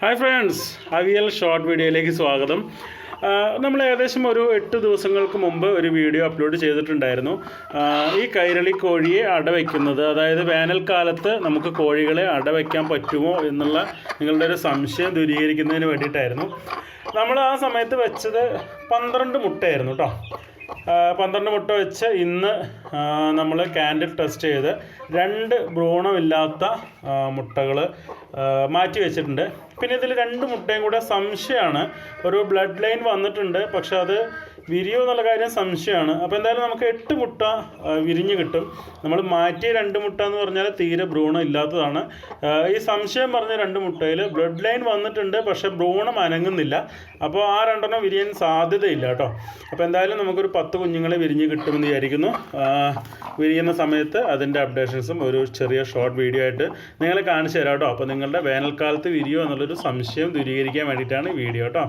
Hi friends avial short വീഡിയോയിലേക്ക് സ്വാഗതം. നമ്മൾ ഏകദേശം ഒരു എട്ട് ദിവസങ്ങൾക്ക് മുമ്പ് ഒരു വീഡിയോ അപ്ലോഡ് ചെയ്തിട്ടുണ്ടായിരുന്നു. ഈ കൈരളി കോഴിയെ അടവയ്ക്കുന്നത് അതായത് വേനൽക്കാലത്ത് നമുക്ക് കോഴികളെ അടവയ്ക്കാൻ പറ്റുമോ എന്നുള്ള നിങ്ങളുടെ ഒരു സംശയം ദൂരീകരിക്കുന്നതിന് വേണ്ടിയിട്ടായിരുന്നു. നമ്മൾ ആ സമയത്ത് വെച്ചത് പന്ത്രണ്ട് മുട്ടയായിരുന്നു കേട്ടോ. പന്ത്രണ്ട് മുട്ട വെച്ച് ഇന്ന് നമ്മൾ കാൻഡിൽ ടെസ്റ്റ് ചെയ്ത് രണ്ട് ഭ്രൂണമില്ലാത്ത മുട്ടകൾ മാറ്റി വെച്ചിട്ടുണ്ട്. പിന്നെ ഇതിൽ രണ്ട് മുട്ടയും കൂടെ സംശയമാണ് ഒരു ബ്ലഡ് ലൈൻ വന്നിട്ടുണ്ട്. പക്ഷെ അത് വിരിയോ എന്നുള്ള കാര്യം സംശയമാണ്. അപ്പോൾ എന്തായാലും നമുക്ക് എട്ട് മുട്ട വിരിഞ്ഞ് കിട്ടും. നമ്മൾ മാറ്റിയ രണ്ട് മുട്ട എന്ന് പറഞ്ഞാൽ തീരെ ഭ്രൂണം ഇല്ലാത്തതാണ്. ഈ സംശയം പറഞ്ഞ രണ്ട് മുട്ടയിൽ ബ്ലഡ് ലൈൻ വന്നിട്ടുണ്ട് പക്ഷേ ഭ്രൂണം അനങ്ങുന്നില്ല. അപ്പോൾ ആ രണ്ടെണ്ണം വിരിയാൻ സാധ്യതയില്ല കേട്ടോ. അപ്പോൾ എന്തായാലും നമുക്കൊരു പത്ത് കുഞ്ഞുങ്ങളെ വിരിഞ്ഞ് കിട്ടുമെന്ന് വിചാരിക്കുന്നു. വിരിയുന്ന സമയത്ത് അതിന്റെ അപ്ഡേഷൻസും ഒരു ചെറിയ ഷോർട്ട് വീഡിയോ ആയിട്ട് നിങ്ങളെ കാണിച്ചു തരാം കേട്ടോ. അപ്പോൾ നിങ്ങളുടെ വേനൽക്കാലത്ത് വിരിയോ എന്നുള്ളൊരു സംശയം ദൂരീകരിക്കാൻ വേണ്ടിയിട്ടാണ് ഈ വീഡിയോ കേട്ടോ